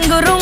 난 구름